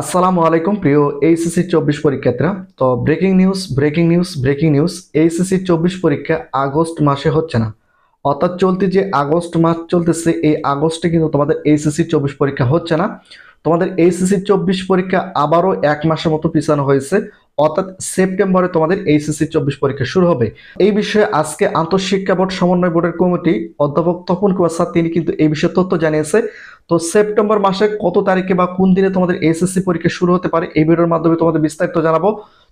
আসসালামু আলাইকুম, প্রিয় এইচএসসি চব্বিশ পরীক্ষার্থীরা। তো breaking news breaking news breaking news HSC চব্বিশ পরীক্ষা আগস্ট মাসে হচ্ছে না। অর্থাৎ চলতি যে আগস্ট মাস চলতেছে, এই আগস্টে কিন্তু তোমাদের এইচএসসি চব্বিশ পরীক্ষা হচ্ছে না। তোমাদের এইচএসসি চব্বিশ পরীক্ষা আবারও এক মাসের মতো পিছানো হয়েছে। অর্থাৎ সেপ্টেম্বরে তোমাদের এইচএসসি চব্বিশ পরীক্ষা শুরু হবে। এই বিষয়ে আজকে আন্তঃশিক্ষা বোর্ড সমন্বয় বোর্ডের কমিটি অধ্যাপক তপন কুমার স্যার, তিনি কিন্তু এই বিষয়ে তথ্য জানিয়েছে। তো সেপ্টেম্বর মাসে কত তারিখে বা কোন দিনে তোমাদের এইচএসসি পরীক্ষা শুরু হতে পারে, এই ভিডিওর মাধ্যমে তোমাদের বিস্তারিত জানাব।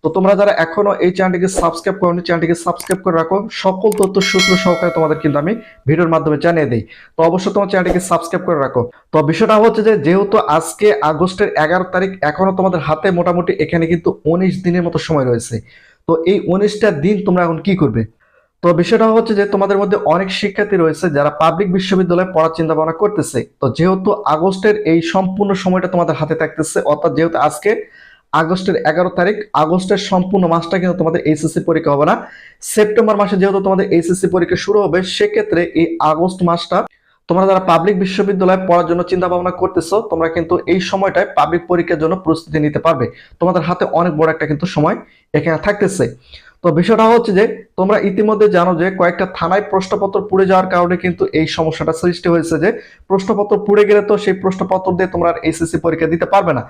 তো তোমরা যারা এখনও এই চ্যানেলটিকে সাবস্ক্রাইব করোনি, চ্যানেলটিকে সাবস্ক্রাইব করে রাখো। সকল তথ্য সূত্র সহকারে তোমাদের কিন্তু আমি ভিডিওর মাধ্যমে জানিয়ে দিই। তো অবশ্যই তোমার চ্যানেলটিকে সাবস্ক্রাইব করে রাখো। তো বিষয়টা হচ্ছে যে, যেহেতু আজকে আগস্টের এগারো তারিখ, এখনও তোমাদের হাতে মোটামুটি এখানে কিন্তু উনিশ দিনের মতো সময় রয়েছে। তো এই উনিশটা দিন তোমরা এখন কি করবে? তো বিষয়টা হচ্ছে যে, তোমাদের মধ্যে অনেক শিক্ষার্থী রয়েছে যারা পাবলিক বিশ্ববিদ্যালয়ে পড়ার চিন্তা ভাবনা করতেছে। তো যেহেতু আগস্টের এই সম্পূর্ণ সময়টা তোমাদের হাতে থাকতেছে, অর্থাৎ যেহেতু আজকে আগস্টের এগারো তারিখ। আগস্টের সম্পূর্ণ মাসটা কিন্তু তোমাদের এইচএসসি পরীক্ষা হবে না। সেপ্টেম্বর মাসে যেহেতু তোমাদের এইচএসসি পরীক্ষা শুরু হবে, সেক্ষেত্রে এই আগস্ট মাসটা তোমরা যারা পাবলিক বিশ্ববিদ্যালয়ে পড়ার জন্য চিন্তা ভাবনা করতেছো, তোমরা কিন্তু এই সময়টায় পাবলিক পরীক্ষার জন্য প্রস্তুতি নিতে পারবে। তোমাদের হাতে অনেক বড় একটা কিন্তু সময় এখানে থাকতেছে। তো বিষয়টা হচ্ছে যে, তোমরা ইতিমধ্যে জানো যে, কয়েকটা থানায় প্রশ্নপত্র পুড়ে যাওয়ার কারণে কিন্তু এই সমস্যাটা সৃষ্টি হয়েছে যে, প্রশ্নপত্র পুড়ে গেলে তো সেই প্রশ্নপত্র দিয়ে তোমরা এইচএসসি পরীক্ষা দিতে পারবে না।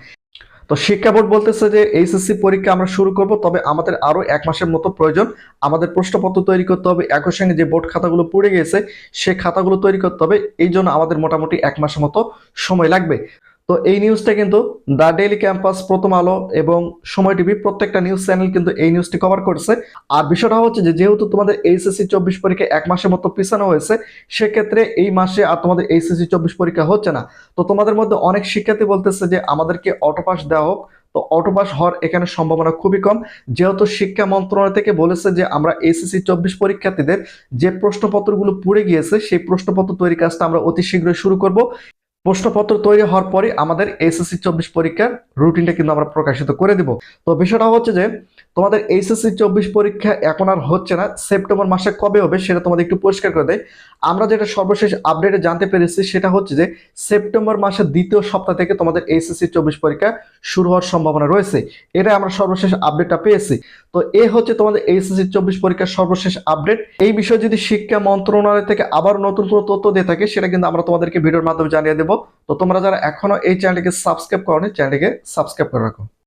তো শিক্ষা বোর্ড বলতেছে যে এইচএসসি পরীক্ষা আমরা শুরু করব, তবে আমাদের আরও এক মাসের মতো প্রয়োজন। আমাদের প্রশ্নপত্র তৈরি করতে হবে। একই সঙ্গে যে বোর্ড খাতাগুলো পড়ে গেছে, সে খাতাগুলো তৈরি করতে হবে। এই জন্য আমাদের মোটামুটি এক মাসের মতো সময় লাগবে। তো এই নিউজটা কিন্তু দ্য ডেইলি ক্যাম্পাস প্রথম আলো এবং সময় টিভি প্রত্যেকটা নিউজ চ্যানেল কিন্তু এই নিউজটি কভার করছে। আর বিষয়টা হচ্ছে যে, যেহেতু তোমাদের এইচএসসি চব্বিশ পরীক্ষা এক মাসের মতো পিছানো হয়েছে, সেক্ষেত্রে এই মাসে আর তোমাদের এইচএসসি চব্বিশ পরীক্ষা হচ্ছে না। তো তোমাদের মধ্যে অনেক শিক্ষার্থী বলতেছে যে, আমাদেরকে অটোপাস দেওয়া হোক। তো অটোপাস হওয়ার এখানে সম্ভাবনা খুবই কম। যেহেতু শিক্ষা মন্ত্রণালয় থেকে বলেছে যে, আমরা এসএসসি চব্বিশ পরীক্ষার্থীদের যে প্রশ্নপত্রগুলো পুড়ে গিয়েছে, সেই প্রশ্নপত্র তৈরি কাজটা আমরা অতি শীঘ্রই শুরু করব। প্রশ্নপত্র তৈরি হওয়ার পরে আমাদের এসএসসি চব্বিশ পরীক্ষার রুটিনটা কিন্তু আমরা প্রকাশিত করে দিব। তো বিষয়টা হচ্ছে যে, তোমাদের এইচএসসি চব্বিশ পরীক্ষা এখন আর হচ্ছে না সেপ্টেম্বর মাসে কবে হবে সেটা তোমাদের একটু পরিষ্কার করে দেয় আমরা যেটা সর্বশেষ আপডেটে জানতে পেরেছি সেটা হচ্ছে যে সেপ্টেম্বর মাসের দ্বিতীয় সপ্তাহ থেকে তোমাদের এইচএসসি চব্বিশ পরীক্ষা শুরু হওয়ার সম্ভাবনা রয়েছে। এটা আমরা সর্বশেষ আপডেটটা পেয়েছি। তো এ হচ্ছে তোমাদের এইচএসসি চব্বিশ পরীক্ষার সর্বশেষ আপডেট এই বিষয়ে যদি শিক্ষা মন্ত্রণালয় থেকে আবার নতুন কোনো তথ্য দিয়ে থাকে, সেটা কিন্তু আমরা তোমাদেরকে ভিডিওর মাধ্যমে জানিয়ে দেবো। তো তোমরা যারা এখনও এই চ্যানেলটিকে সাবস্ক্রাইব করো চ্যানেলটিকে সাবস্ক্রাইব করে রাখো।